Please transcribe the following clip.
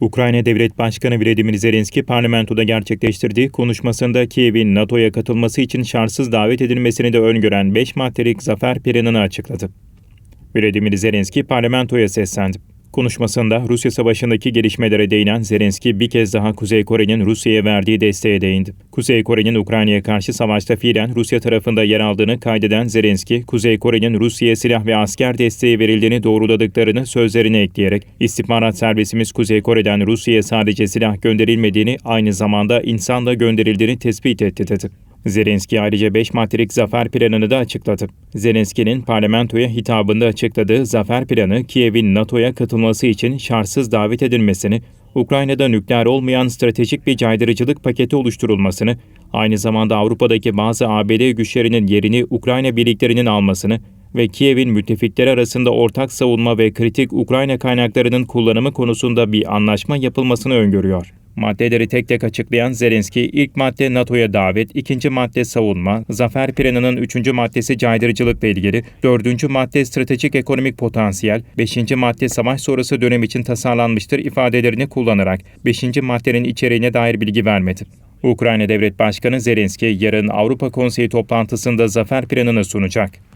Ukrayna Devlet Başkanı Vladimir Zelenski parlamentoda gerçekleştirdiği konuşmasında Kiev'in NATO'ya katılması için şartsız davet edilmesini de öngören 5 maddelik zafer planını açıkladı. Vladimir Zelenski parlamentoya seslendi. Konuşmasında Rusya Savaşı'ndaki gelişmelere değinen Zelenski bir kez daha Kuzey Kore'nin Rusya'ya verdiği desteğe değindi. Kuzey Kore'nin Ukrayna'ya karşı savaşta fiilen Rusya tarafında yer aldığını kaydeden Zelenski, Kuzey Kore'nin Rusya'ya silah ve asker desteği verildiğini doğruladıklarını sözlerine ekleyerek, istihbarat servisimiz Kuzey Kore'den Rusya'ya sadece silah gönderilmediğini, aynı zamanda insan da gönderildiğini tespit etti dedi. Zelenski ayrıca 5 maddelik zafer planını da açıkladı. Zelenski'nin parlamentoya hitabında açıkladığı zafer planı Kiev'in NATO'ya katılması için şartsız davet edilmesini, Ukrayna'da nükleer olmayan stratejik bir caydırıcılık paketi oluşturulmasını, aynı zamanda Avrupa'daki bazı ABD güçlerinin yerini Ukrayna birliklerinin almasını ve Kiev'in müttefikleri arasında ortak savunma ve kritik Ukrayna kaynaklarının kullanımı konusunda bir anlaşma yapılmasını öngörüyor. Maddeleri tek tek açıklayan Zelenski, ilk madde NATO'ya davet, ikinci madde savunma, zafer planının üçüncü maddesi caydırıcılıkla ilgili, dördüncü madde stratejik ekonomik potansiyel, beşinci madde savaş sonrası dönem için tasarlanmıştır ifadelerini kullanarak beşinci maddenin içeriğine dair bilgi vermedi. Ukrayna Devlet Başkanı Zelenski yarın Avrupa Konseyi toplantısında zafer planını sunacak.